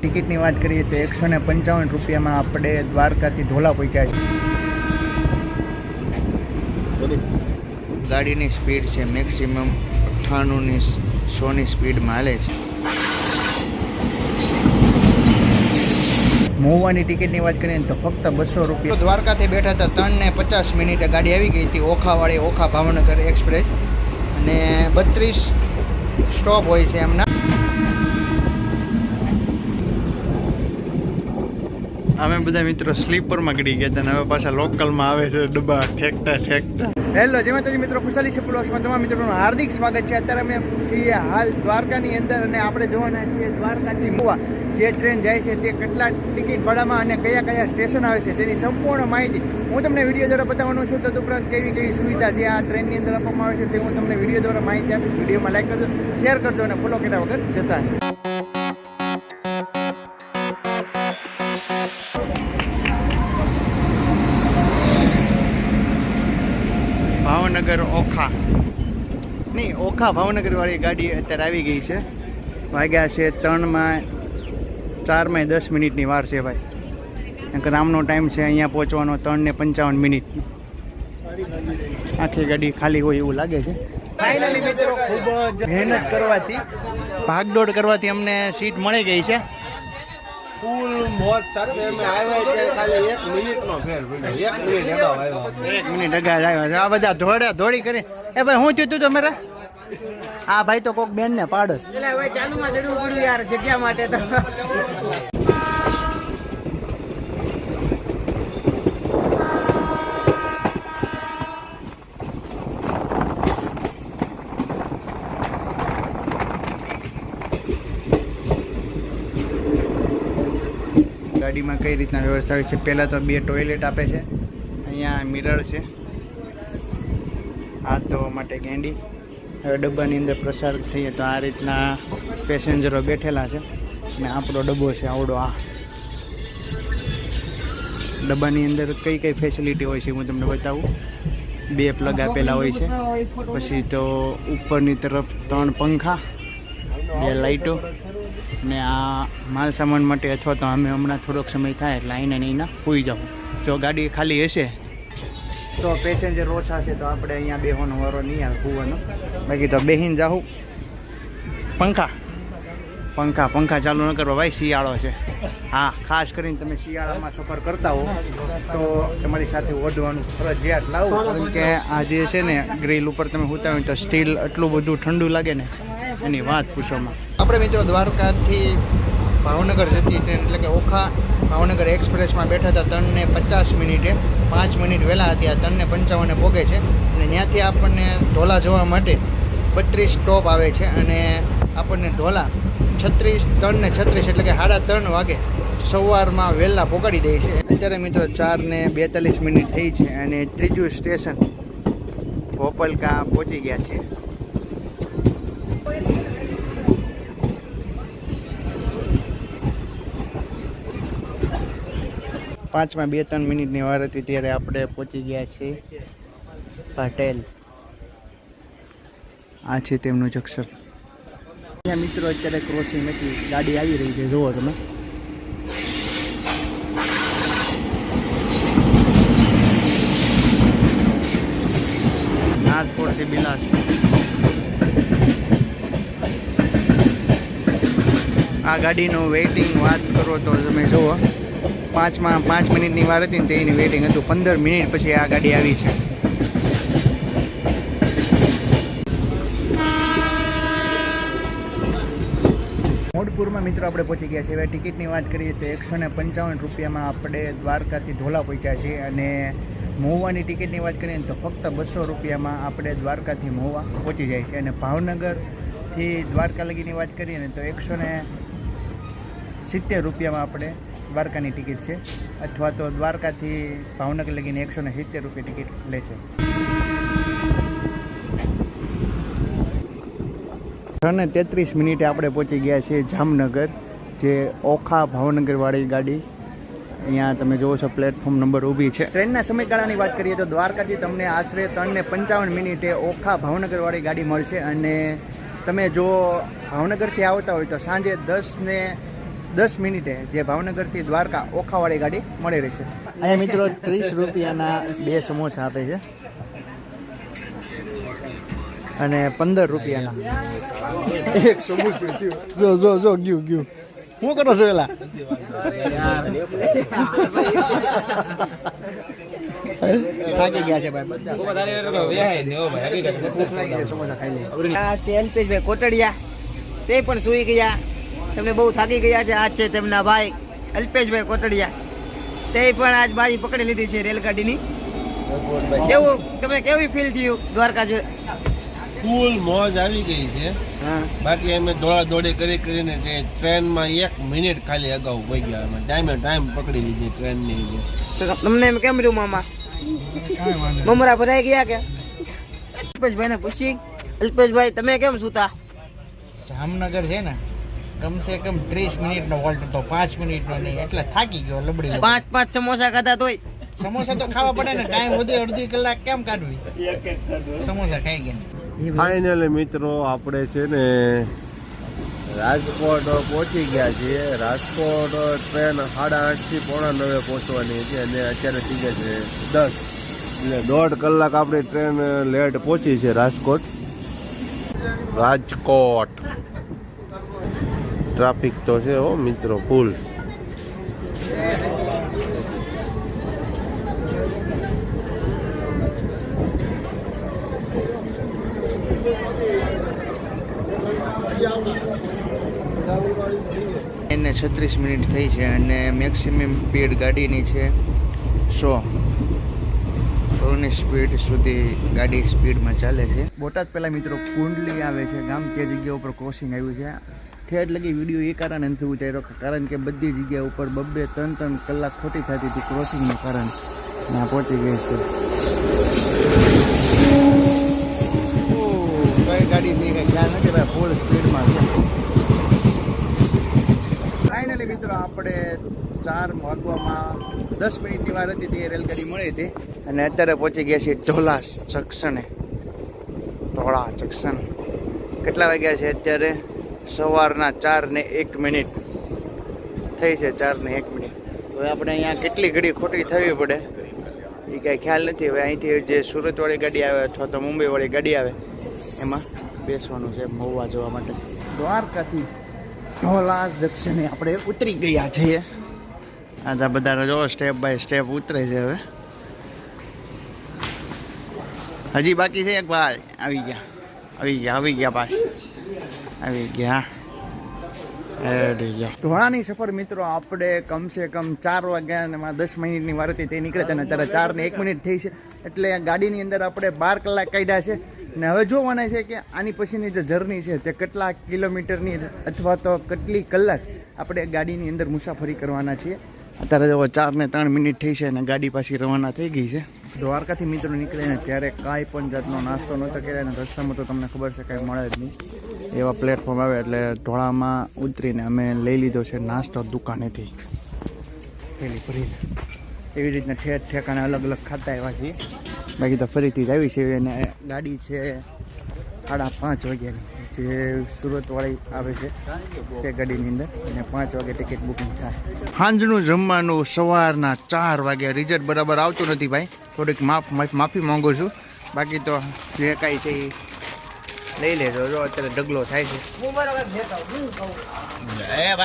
ટિકિટની વાત કરીએ તો એકસો ને પંચાવન રૂપિયામાં આપણે દ્વારકાથી ધોલા પહોંચ્યા છે ગાડીની સ્પીડ છે મેક્સિમમ અઠ્ઠાણુંની સોની સ્પીડમાં હાલે છે. મહુવાની ટિકિટની વાત કરીએ તો ફક્ત બસો રૂપિયા. દ્વારકાથી બેઠા હતા ત્રણ ને પચાસ મિનિટે ગાડી આવી ગઈ હતી ઓખાવાળી ઓખા ભાવનગર એક્સપ્રેસ. અને બત્રીસ સ્ટોપ હોય છે એમના. અમે બધા મિત્રો સ્લીપરમાં ગડી ગયા હતા હવે પાછા લોકલમાં આવે છે ડબ્બા ઠેકતા ઠેકતા હેલો જેમાં માતાજી મિત્રો, ખુશાલી છે બ્લોગ્સમાં તમામ મિત્રોનું હાર્દિક સ્વાગત છે. અત્યારે અમે છીએ હાલ દ્વારકાની અંદર અને આપણે જોવાના છીએ દ્વારકાથી મુવા. જે ટ્રેન જાય છે તે કેટલા ટિકિટ ભાડામાં અને કયા કયા સ્ટેશન આવે છે તેની સંપૂર્ણ માહિતી હું તમને વીડિયો દ્વારા બતાવવાનો છું. તદુપરાંત કેવી કેવી સુવિધા જે આ ટ્રેનની અંદર આપવામાં આવે છે તે હું તમને વીડિયો દ્વારા માહિતી આપીશ. વિડીયોમાં લાઈક કરજો શેર કરજો અને ફોલો કર્યા વગર જતા નહીં ભાવનગરવાળી ભાવનગર વાળી ગાડી અત્યારે આવી ગઈ છે. વાગ્યા છે ત્રણમાં ચારમાં દસ મિનિટની વાર છે ભાઈ. રામનો ટાઈમ છે અહીંયા પહોંચવાનો ત્રણ ને પંચાવન મિનિટ. આખી ગાડી ખાલી હોય એવું લાગે છે. ફાઇનલી મિત્રો ખૂબ જ મહેનત કરવાથી ભાગદોડ કરવાથી અમને સીટ મળી ગઈ છે. ફૂલ મોજ સાથે અમે આવ્યા ત્યારે ખાલી એક મિનિટનો ફેર એક મિનિટ અગાઉ આવ્યા. એક મિનિટ આવ્યા આ બધા ધોડ્યા ધોડી કરી. એ ભાઈ હું થયું તું તમારે આ ભાઈ તો કોક બેન ને પાડ ચાલુમાં ચડવું જગ્યા માટે તો. ગાડીમાં કઈ રીતના વ્યવસ્થા હોય છે? પહેલાં તો બે ટોયલેટ આપે છે. અહીંયા મિરર છે. આ ધોવા માટે હવે ડબ્બાની અંદર પ્રસાર થઈએ તો આ રીતના પેસેન્જરો બેઠેલા છે અને આપણો ડબ્બો છે આવડો આ. ડબ્બાની અંદર કઈ કઈ ફેસિલિટી હોય છે હું તમને બતાવું. બે પ્લગ આપેલા હોય છે. પછી તો ઉપરની તરફ ત્રણ પંખા, બે લાઈટો ને આ માલ સામાન માટે અથવા તો અમે હમણાં થોડોક સમય થાય એટલે આઈને અહીંના હોઈ જાઉં. જો ગાડી ખાલી હશે તો પેસેન્જર ઓછા છે તો આપણે અહીંયા બેહવાનો વારો નહીં આવે હોવાનો બાકી તો બેહીને જાઉં પંખા. પંખા પંખા ચાલુ ન કરવા. ભાઈ, શિયાળો છે. હા, ખાસ કરીને તમે શિયાળામાં સફર કરતા હો, તો તમારી સાથે ઓઢવાનું ફરજિયાત લાવો. કારણ કે આ જે છે ને ગ્રીલ ઉપર તમે હોતા તો સ્ટીલ એટલું બધું ઠંડુ લાગે ને, એની વાત પૂછોમાં આપણે મિત્રો દ્વારકાથી ભાવનગર જતી ટ્રેન એટલે કે ઓખા ભાવનગર એક્સપ્રેસમાં બેઠા હતા ત્રણને પચાસ મિનિટે. પાંચ મિનિટ વહેલા હતી, આ ત્રણને પંચાવને ભોગે છે. અને ત્યાંથી આપણને ઢોલા જવા માટે બત્રીસ સ્ટોપ આવે છે અને આપણને ઢોલા છત્રીસ ત્રણ ને છત્રીસ એટલે કે સાડા ત્રણ વાગે સવારમાં વહેલા પોગાડી દે છે. અત્યારે મિત્રો ચારને બેતાલીસ મિનિટ થઈ છે અને ત્રીજું સ્ટેશન ભોપલકા પહોંચી ગયા છે. પાંચમાં બે ત્રણ મિનિટની વાર હતી ત્યારે આપણે પહોંચી ગયા છીએ પટેલ. આ છે તેમનું જક્ષર ત્યાં મિત્રો અત્યારે ક્રોસિંગ નથી, ગાડી આવી રહી છે, જુઓ તમે. નાગપુરથી બિલાસ. આ ગાડીનું વેઇટિંગ વાત કરો તો તમે જુઓ. પાંચમાં પાંચ મિનિટની વાર હતી ને તેની વેઇટિંગ હતું. પંદર મિનિટ પછી આ ગાડી આવી છે. મોડપુરમાં મિત્રો આપણે પહોંચી ગયા છીએ. હવે ટિકિટની વાત કરીએ તો એકસો ને પંચાવન રૂપિયામાં આપણે દ્વારકાથી ધોલા પહોંચ્યા છીએ અને મહુવાની ટિકિટની વાત કરીએ તો ફક્ત બસો રૂપિયામાં આપણે દ્વારકાથી મહુવા પહોંચી જાય છે. અને ભાવનગરથી દ્વારકા લગીની વાત કરીએ ને તો એકસો સિત્તેર રૂપિયામાં આપણે દ્વારકાની ટિકિટ છે. અથવા તો દ્વારકાથી ભાવનગર લગીને એકસો ને સિત્તેર રૂપિયા ટિકિટ લેશે. છ ને તેત્રીસ મિનિટે આપણે પહોંચી ગયા છીએ જામનગર જે ઓખા ભાવનગરવાળી ગાડી. અહીંયા તમે જોવો છો પ્લેટફોર્મ નંબર ઊભી છે. ટ્રેનના સમયગાળાની વાત કરીએ તો દ્વારકાથી તમને આશરે ત્રણ ને પંચાવન મિનિટે ઓખા ભાવનગરવાળી ગાડી મળશે. અને તમે જો ભાવનગરથી આવતા હોય તો સાંજે દસ ને દસ મિનિટે જે ભાવનગરથી દ્વારકા ઓખાવાળી ગાડી મળી રહેશે અહીંયા મિત્રો ત્રીસ રૂપિયાના બે સમોસા આપે છે. અને પંદર રૂપિયાના. એક સમોસું જો જો ગયું ગયું. શું કરો છો પેલા? ભાઈ સમોસા કોટડિયા, તે પણ સુઈ ગયા. તમને બહુ થાકી ગયા છે. આજ છે તેમના ભાઈ અલ્પેશભાઈ કોટડિયા. તે પણ આજ બાજી પકડી લીધી છે રેલગાડીની. કેવું? તમને કેવી ફીલ થયું દ્વારકા છે ફૂલ મોજ આવી ગઈ છે. હા. બાકી અમે દોડા દોડે કરી કરીને ટ્રેનમાં એક મિનિટ ખાલી અગાઉ પહોંચ્યા અમે ટાઈમે ટાઈમ પકડી લીધી ટ્રેનની તો તમને એમ કેમ રહ્યું મામા? મમરા ભરાઈ ગયા કે? અલ્પેશભાઈ ને પૂછી. અલ્પેશભાઈ તમે કેમ સુતા? જામનગર છે ને કમસે કમ ત્રીસ મિનિટનો વોલ્ટ હતો પાંચ મિનિટનો નહીં એટલે થાકી ગયો લબડી પાંચ પાંચ સમોસા ખાતા તોય. સમોસા તો ખાવા પડે ને ટાઈમ વધે અડધી કલાક કેમ કાઢવી? સમોસા ખાઈ ગયા. ફાઇનલી મિત્રો આપણે છે ને રાજકોટ પહોંચી ગયા છીએ. રાજકોટ ટ્રેન સાડા આઠથી પોણા નવે પહોંચવાની છે અને અત્યારે થઈ ગયા છે દસ. એટલે દોઢ કલાક આપણી ટ્રેન લેટ પહોંચી છે રાજકોટ. રાજકોટ. ટ્રાફિક તો છે હો, મિત્રો ફૂલ એને છત્રીસ મિનિટ થઈ છે અને મેક્સિમમ સ્પીડ ગાડીની છે સો. સોની સ્પીડ સુધી ગાડી સ્પીડમાં ચાલે છે. બોટાદ પહેલાં મિત્રો કુંડલી આવે છે ગામ, તે જગ્યા ઉપર ક્રોસિંગ આવ્યું છે. ઠેઠ લગી વીડિયો એ કારણે નથી ઉતાર્યો કારણ કે બધી જગ્યા ઉપર બબ્બે ત્રણ ત્રણ કલાક ખોટી થતી હતી ક્રોસિંગના કારણે. ના પહોંચી ગઈ છે. કઈ ગાડી છે કઈ ખ્યાલ નથી ભાઈ ફૂલ સ્પીડમાં ફાઇનલી મિત્રો, આપણે ચાર વાગવામાં દસ મિનિટની વાર હતી તે રેલગાડી મળી હતી. અને અત્યારે પહોંચી ગયા છે ઢોલા જંક્શને. ઢોળા જંક્શન. કેટલા વાગ્યા છે અત્યારે? સવારના ચાર ને એક મિનિટ. થઈ છે ચાર ને એક મિનિટ. હવે આપણે અહીંયા કેટલી ઘડી ખોટી થવી પડે? એ કાંઈ ખ્યાલ નથી. હવે અહીંથી જે સુરતવાળી ગાડી આવે અથવા તો મુંબઈવાળી ગાડી આવે એમાં બેસવાનું છે મહુવા જવા માટે. દ્વારકાથી ઢોલા દક્ષિણે આપણે ઉતરી ગયા છીએ. આ બધા જો સ્ટેપ બાય સ્ટેપ ઉતરે છે હવે. હજી બાકી છે એક ભાઈ. આવી ગયા. આવી ગયા આવી ગયા ભાઈ. આવી ગયા. ધોળાની સફર મિત્રો, આપણે કમસે કમ ચાર વાગ્યામાં દસ મિનિટની વાર હતી તે નીકળે અને અત્યારે ચાર ને એક મિનિટ થઈ છે. એટલે ગાડીની અંદર આપણે બાર કલાક કાઢ્યા છે. ને હવે જોવાના છે કે આની પછીની જે જર્ની છે તે કેટલા કિલોમીટરની અથવા તો કેટલી કલાક આપણે ગાડીની અંદર મુસાફરી કરવાના છીએ. અત્યારે જો ચાર ને ત્રણ મિનિટ થઈ છે અને ગાડી પાછી રવાના થઈ ગઈ છે. દ્વારકાથી મિત્રો નીકળે ને ત્યારે કાંઈ પણ જાતનો નાસ્તો નહોતો કર્યા અને રસ્તામાં તો તમને ખબર છે કાંઈ મળે જ નહીં. એવા પ્લેટફોર્મ આવે એટલે ઢોળામાં ઉતરીને અમે લઈ લીધો છે નાસ્તો દુકાનેથી. થેલી ભરીને. એવી રીતના ઠેર ઠેકાણે અલગ અલગ ખાતા આવ્યા છીએ. બાકી તો ફરીથી જ આવી છે અને ગાડી છે સાડા પાંચ વાગ્યાની. જે સુરતવાળી આવે છે તે ગાડીની અંદર અને પાંચ વાગે ટિકિટ બુકિંગ થાય. સાંજનું જમવાનું સવારના ચાર વાગ્યા રિઝલ્ટ બરાબર આવતું નથી ભાઈ. થોડીક માફ માફ- માફી માંગુ છું. બાકી તો જે કાંઈ છે એ લઈ લેજો. જો અત્યારે ઢગલો થાય છે હું બરોબર ભેગો હું કહું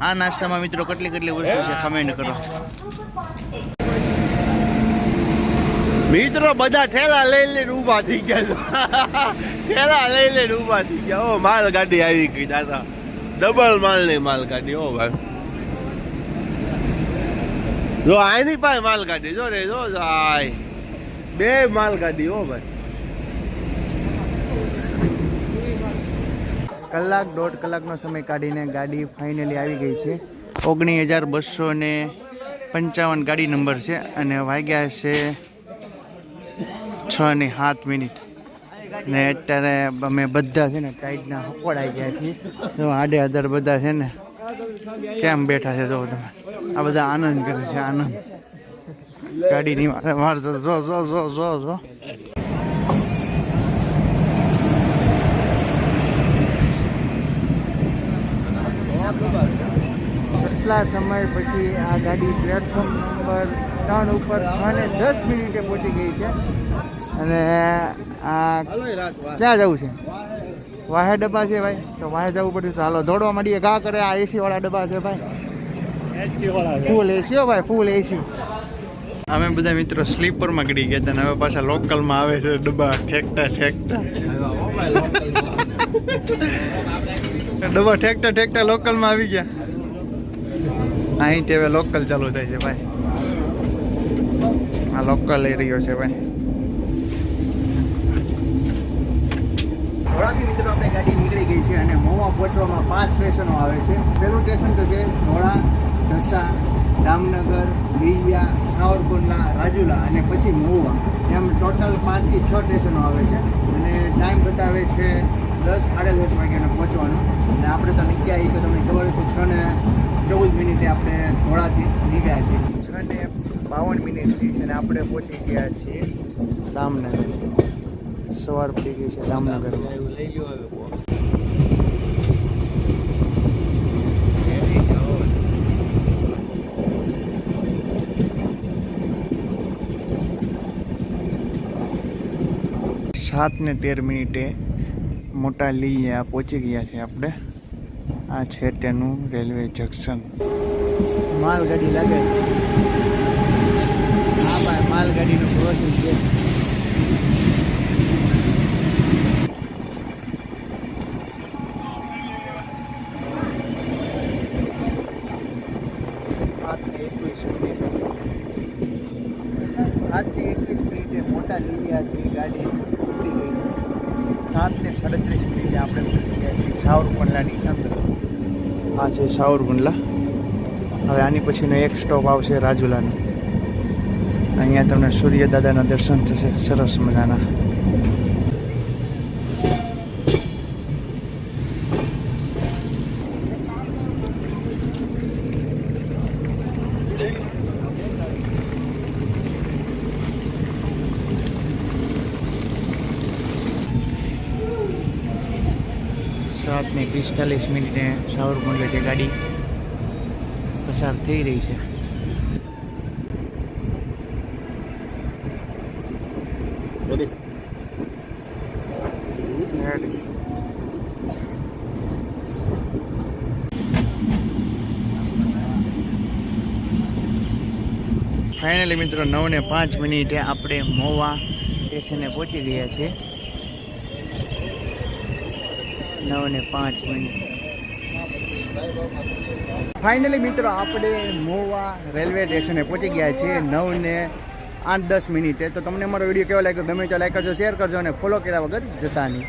આ નાસ્તામાં મિત્રો કેટલી કેટલી વસ્તુ છે કમેન્ટ કરો. મિત્રો, બધા ઠેલા લઈ લઈને ઊભા થઈ ગયા ઠેલા લઈ લઈને ઊભા થઈ ગયા. ઓ માલ ગાડી આવી ગઈ, દાદા. ડબલ માલની માલ ગાડી ઓ, ભાઈ. જો, આની પાસે માલ ગાડી જો રે, જો આય. બે માલ ગાડી ઓ, ભાઈ. કલાક દોઢ કલાકનો સમય કાઢીને ગાડી ફાઇનલી આવી ગઈ છે. ઓગણીસ હજાર બસો ને પંચાવન ગાડી નંબર છે અને વાગ્યા છે છ ને સાત મિનિટ. ને અત્યારે અમે બધા છે ને ટાઈટના હકોડાઈ ગયા છીએ. તો આડે આધાર બધા છે ને કેમ બેઠા છે જો તમે. આ બધા આનંદ કરે છે, આનંદ. ગાડીની મારે જો જો જો જો જો. કેટલા સમય પછી આ ગાડી પ્લેટફોર્મ નંબર ત્રણ ઉપર છ ને દસ મિનિટે પહોંચી ગઈ છે? અને આ ક્યાં જવું છે? વાહે ડબ્બા છે ભાઈ? તો વાહે જવું પડ્યું તો હાલો દોડવા માંડીએ. ગા કરે આ એસી વાળા ડબ્બા છે ભાઈ. ફૂલ એસી હો ભાઈ ફૂલ એસી અમે બધા મિત્રો સ્લીપરમાં ગડી ગયા હતા અને હવે પાછા લોકલમાં આવે છે ડબ્બા. ઠેકતા ઠેકતા ડબ્બા ઠેકતા ઠેકતા લોકલમાં આવી ગયા. અહીંથી હવે લોકલ ચાલુ થાય છે ભાઈ. આ લોકલ લઈ રહ્યો છે ભાઈ. ધોળાથી મિત્રો, આપણે ગાડી નીકળી ગઈ છે અને મહુવા પહોંચવામાં પાંચ સ્ટેશનો આવે છે. પહેલું સ્ટેશન તો છે ધોળા, ઢસા દામનગર લીલિયા, સાવરકુંડલા, રાજુલા અને પછી મહુવા એમ ટોટલ પાંચથી છ સ્ટેશનો આવે છે. અને ટાઈમ બતાવે છે દસ, સાડા દસ વાગ્યાનો પહોંચવાનો. અને આપણે તો નીકળ્યા એ તો તમને ખબર છે છ ને ચૌદ મિનિટે આપણે ધોળાથી નીકળ્યા છીએ. છ ને બાવન મિનિટ થઈ અને આપણે પહોંચી ગયા છીએ દામનગર સવાર પડી ગઈ છે દામનગરમાં સાત ને તેર મિનિટે મોટા લીલિયા પહોંચી ગયા છે આપણે. આ છે તેનું રેલવે જંકશન. માલગાડી લાગે. હા ભાઈ માલગાડીનું પ્રોસેસ છે. સાતને એકવીસ મિનિટે. મોટા લીલિયાથી ગાડી ઉપડી ગઈ છે. સાતને સાડત્રીસ મિનિટે આપણે સાવરકુંડલાની અંદર. આ છે સાવરકુંડલા. હવે આની પછીનો એક સ્ટોપ આવશે રાજુલાનો. અહીંયા તમને સૂર્યદાદાના દર્શન થશે. સરસ મજાના. સાત ને પિસ્તાલીસ મિનિટે સાવરકુંડલેથી ગાડી પસાર થઈ રહી છે. ફાઇનલી મિત્રો નવ ને પાંચ મિનિટે આપણે મોવા સ્ટેશને પહોંચી ગયા છીએ નવ ને પાંચ મિનિટ. ફાઇનલી મિત્રો, આપણે મોવા રેલવે સ્ટેશને પહોંચી ગયા છીએ નવ ને આઠ દસ મિનિટે. તો તમને અમારો વીડિયો કેવો લાગ્યો? ગમે તો લાઈક કરજો, શેર કરજો અને ફોલો કર્યા વગર જતા નહીં.